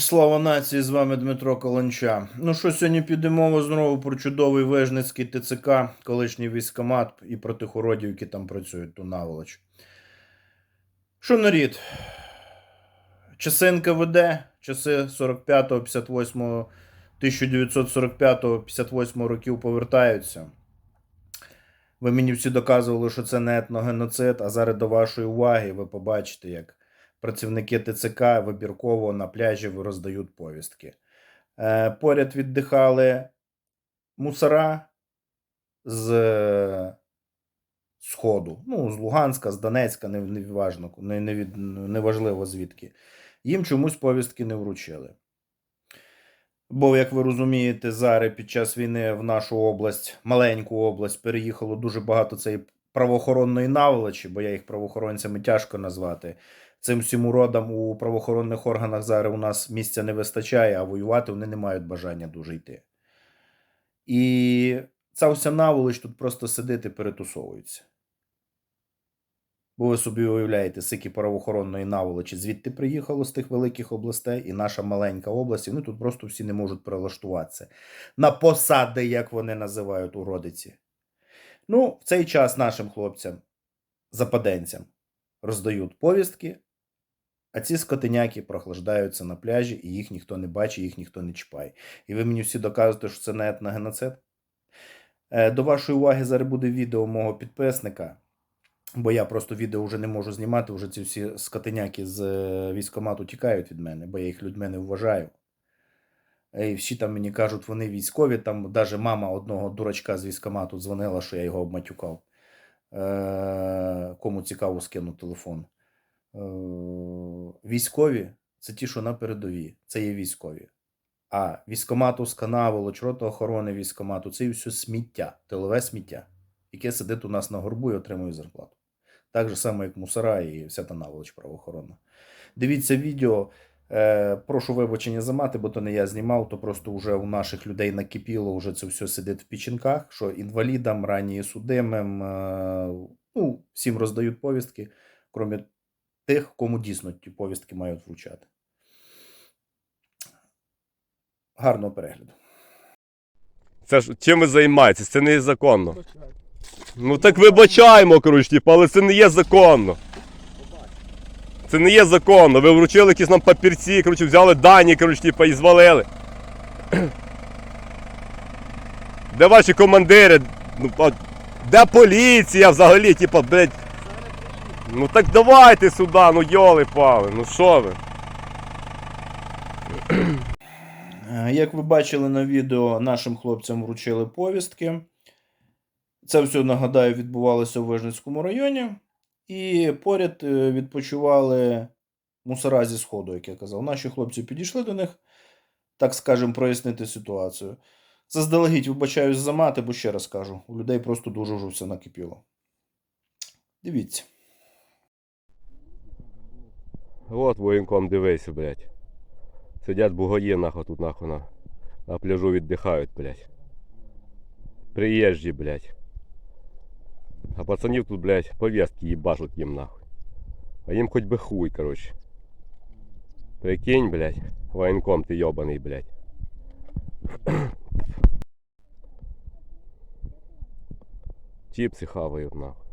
Слава нації, з вами Дмитро Каланча. Ну що, сьогодні піде мова знову про чудовий Вежницький ТЦК, колишній військомат і про тих уродів, які там працюють, ту наволоч. Що нарід? Часи НКВД, часи 45-го, 58-го, 1945-го, 58-го років повертаються. Ви мені всі доказували, що це не етногеноцид, а зараз до вашої уваги ви побачите, як працівники ТЦК вибірково на пляжі роздають повістки. Е, поряд віддихали мусора з е, Сходу, ну, з Луганська, з Донецька, не, не, не, не, неважливо звідки. Їм чомусь повістки не вручили. Бо, як ви розумієте, зараз під час війни в нашу область, маленьку область, переїхало дуже багато цієї правоохоронної наволочі, бо я їх правоохоронцями тяжко назвати. Цим всім уродам у правоохоронних органах зараз у нас місця не вистачає, а воювати вони не мають бажання дуже йти. І ця вся наволоч тут просто сидить і перетусовується. Бо ви собі уявляєте, скільки правоохоронної наволочі звідти приїхало з тих великих областей, і наша маленька область, і вони тут просто всі не можуть прилаштуватися на посади, як вони називають уродиці. Ну, в цей час нашим хлопцям, западенцям, роздають повістки, а ці скотиняки прохлаждаються на пляжі, і їх ніхто не бачить, їх ніхто не чіпає. І ви мені всі доказуєте, що це не етногеноцид? Е, До вашої уваги зараз буде відео мого підписника, бо я просто відео вже не можу знімати, вже ці всі скотиняки з е, військкомату тікають від мене, бо я їх людьми не вважаю. Е, І всі там мені кажуть, вони військові. Там навіть мама одного дурачка з військкомату дзвонила, що я його обматюкав. Кому цікаво, скину телефон. Е, Військові це ті, що на передовій, це є військові. А військкомату з канаву, рота охорони військкомату це все сміття, тилове сміття, яке сидить у нас на горбу і отримує зарплату. Так же само, як мусора і вся та наволоч правоохоронна. Дивіться відео. Е, прошу вибачення за мати, бо то не я знімав, то просто вже у наших людей накипіло, вже це все сидить в печінках, що інвалідам, ранее судимим, е, ну, всім роздають повістки, крім тих, кому дійсно ті повістки мають вручати. Гарного перегляду. Це ж чим ви займаєтесь? Це не є законно. Ну так вибачаємо, коротше, типу, але це не є законно. Це не є законно. Ви вручили якісь нам папірці, коротше, взяли дані, коротше, типу, і звалили. Де ваші командири? Ну, а де поліція взагалі, типу, блядь. Ну так давайте сюди, ну йоли пали, ну що ви? Е, Як ви бачили на відео, нашим хлопцям вручили повістки. Це все, нагадаю, відбувалося в Вижницькому районі. І поряд е, відпочивали мусора зі Сходу, як я казав. Наші хлопці підійшли до них, так скажемо, прояснити ситуацію. Заздалегідь вибачаюсь за мати, бо ще раз кажу, у людей просто дуже вже все накипіло. Дивіться. От воєнком дивися, блядь. Сидять бугої нахуй тут нахуй на, на пляжу віддихають, блядь. Приїжджі, блядь. А пацанів тут, блядь, пов'язки їбашуть їм нахуй. А їм хоч би хуй, коротше. Прикинь, блядь, воєнком ти йобаний, блядь. Чіпси хавають нахуй.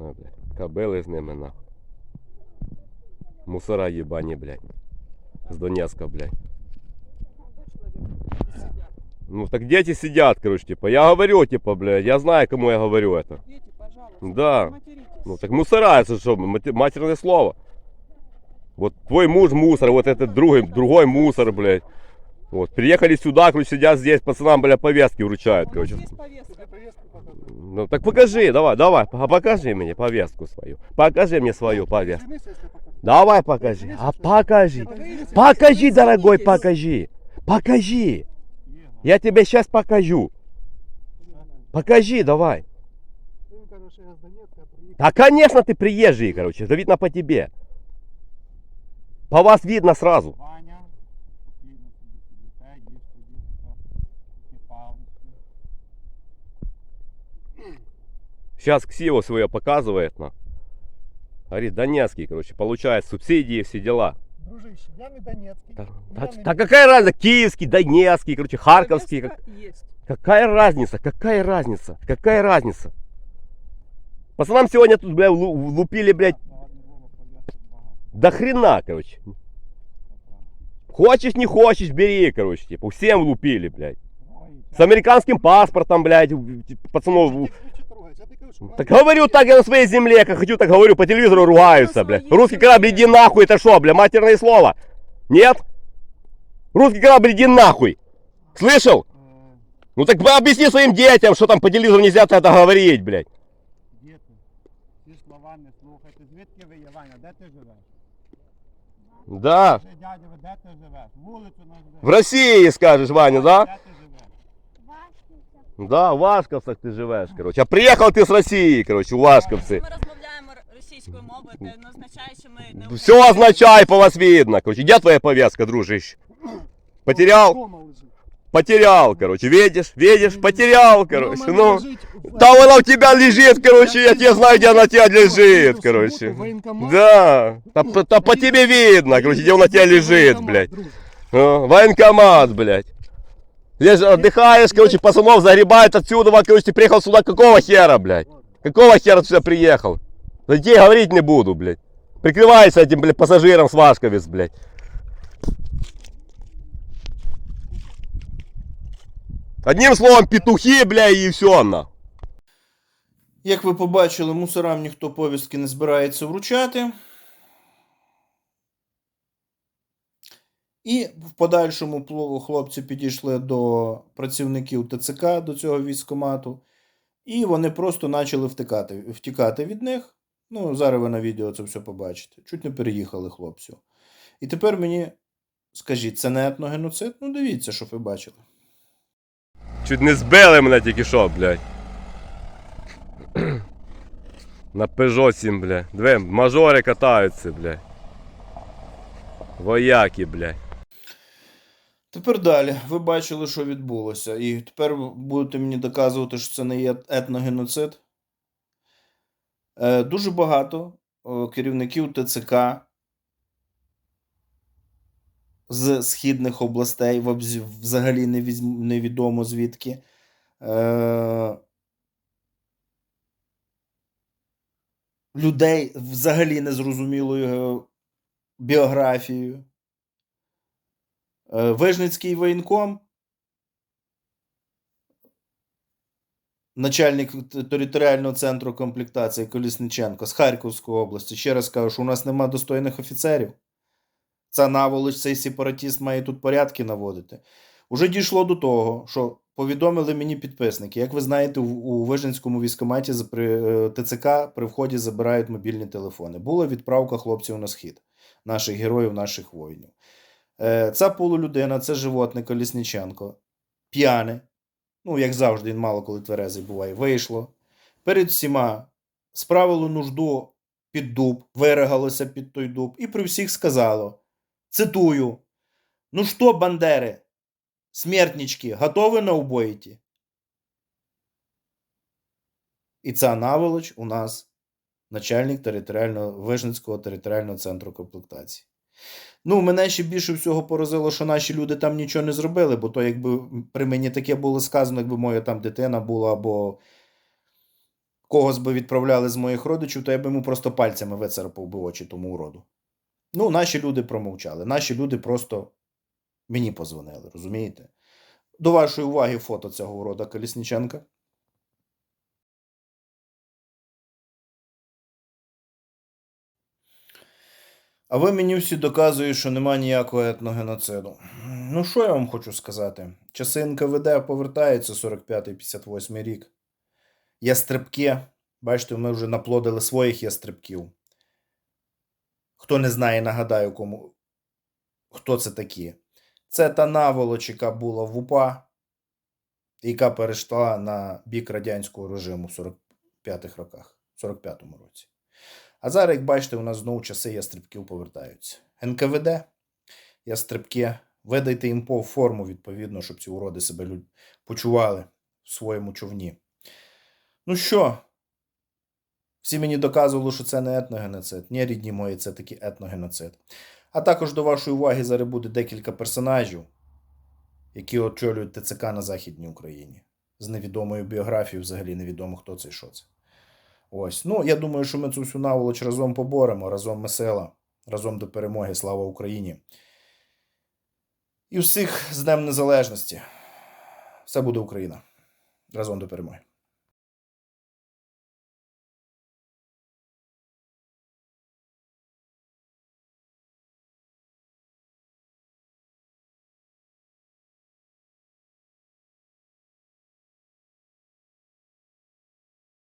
А, блядь. Кабели з ними нахуй. Мусора ебани, блядь. С Донецка, блядь. Ну так дети сидят, короче, типа. Я говорю, типа, блядь, я знаю, кому я говорю это. Дети, пожалуйста, Да. не материтесь. Ну так мусора, это что, мати- матерное слово. Вот твой муж мусор, вот этот другой, другой мусор, блядь. Вот, приехали сюда, короче, сидят здесь, пацанам, блядь, повестки вручают, короче. здесь повестка. Ну так покажи, давай, давай, а покажи мне повестку свою. Покажи мне свою повестку. Давай покажи. А покажи. Покажи, дорогой, покажи. Покажи. Я тебе сейчас покажу. Покажи, давай. Да, конечно, ты приезжий, короче. Это видно по тебе. По вас видно сразу. Сейчас Ксива свое показывает на. Говорит, Донецкий, короче, получает субсидии, все дела. Дружище, я не Донецький. Да, да- не да какая разница? Киевский, Донецкий, короче, Харьковский. как- Есть. Какая разница? Какая разница? Какая разница? Пацанам сегодня тут, бля, лу- лупили, блядь, до хрена, короче. Хочешь, не хочешь, бери, короче, типа, всем лупили, блядь. С американским паспортом, блядь, пацанов. Так говорю так, я на своей земле, как хочу, так говорю, по телевизору ругаются, бля. Русский корабль, иди нахуй, это что, бля, матерное слово? Нет? Русский корабль, иди нахуй. Слышал? Е, Ну так объясни своим детям, что там по телевизору нельзя это говорить, блядь. Діти, ці слова не слухайте. Звідки ви є, Ваня? Де ти живеш? Да. Скажи, дядя, ви де ти живеш? Вулицю назвеш. В России, скажешь, Ваня, да? Де ти живеш? Да, в Вашковцах ты живешь, короче. А приехал ты с России, короче, в Вашковцы. Ми розмовляємо р- російською мовою, це не означає, що ми не Все означает, по вас видно, короче. Где твоя повестка, дружище? Потерял? Дома лежить. Потерял, короче. Видишь, видишь, потерял, короче. Дома Ну, лежить в- там она у тебя лежит, короче, я тебе знаю, где она у тебя лежит, В короче. суботу воєнкомат. Да, та, по- та по тебе видно, короче, где он у тебя лежит, Воєнкомат, блядь. друже. А, Военкомат, блядь. Лежишь, отдыхаешь, короче, пацанов загребают отсюда, вот, короче, ты приехал сюда, какого хера, блядь? Какого хера ты сюда приехал? За детей говорить не буду, блядь. Прикрывайся этим, блядь, пассажиром с Вашковец, блядь. Одним словом, петухи, блядь, и все, на. Як ви побачили, мусорам ніхто повістки не збирається вручати. І в подальшому хлопці підійшли до працівників ТЦК, до цього військкомату, і вони просто почали втикати, втікати від них. Ну, зараз ви на відео це все побачите. Чуть не переїхали хлопців. І тепер мені скажіть, це не етногеноцид? Ну, дивіться, щоб ви бачили. Чуть не збили мене тільки що, блядь. На Peugeot 7, блядь. Две мажори катаються, блядь. Вояки, блядь. Тепер далі. Ви бачили, що відбулося. І тепер будете мені доказувати, що це не є етногеноцид. Е, дуже багато е, керівників ТЦК з східних областей, взагалі невідомо звідки. Е, людей взагалі незрозумілою е, біографією. Е, Вижницький воєнком, начальник територіального центру комплектації Колісниченко з Харківської області. Ще раз кажу, що у нас нема достойних офіцерів. Ця наволоч, цей сепаратіст має тут порядки наводити. Уже дійшло до того, що повідомили мені підписники. Як ви знаєте, у, Вижницькому військкоматі за- при е, ТЦК при вході забирають мобільні телефони. Була відправка хлопців на схід, наших героїв, наших воїнів. Е, Ця полулюдина, це животне Колісниченко, п'яне, ну, як завжди, він мало коли тверезий буває, вийшло. Перед всіма справило нужду під дуб, виригалося під той дуб, і при всіх сказало: цитую: Ну що, бандери, смертнички, готові на убоїті? І ця наволоч у нас начальник територіального Вижницького територіального центру комплектації. Ну, мене ще більше всього поразило, що наші люди там нічого не зробили, бо то якби при мені таке було сказано, якби моя там дитина була, або когось би відправляли з моїх родичів, то я б йому просто пальцями вицарапав би очі тому уроду. Ну, наші люди промовчали. Наші люди просто мені позвонили, розумієте? До вашої уваги фото цього урода Колісніченка. А ви мені всі доказуєте, що нема ніякого етногеноциду. Ну, що я вам хочу сказати? Часи НКВД повертаються 45-58 рік. Ястребки. Бачите, ми вже наплодили своїх ястребків. Хто не знає, нагадаю, кому. Хто це такі? Це та наволоч, яка була в УПА, яка перейшла на бік радянського режиму в 45-х роках, 45-му році. А зараз, як бачите, у нас знову часи ястрибків повертаються. НКВД, ястрибки, видайте їм по форму, відповідно, щоб ці уроди себе почували в своєму човні. Ну що, Всі мені доказували, що це не етногеноцид. Ні, рідні мої, це таки етногеноцид. А також до вашої уваги зараз буде декілька персонажів, які очолюють ТЦК на Західній Україні. З невідомою біографією, взагалі невідомо, хто це і що це. Ось. Ну, я думаю, що ми цю всю наволоч разом поборемо, разом ми сила, разом до перемоги. Слава Україні! І всіх з Днем Незалежності. Все буде Україна. Разом до перемоги.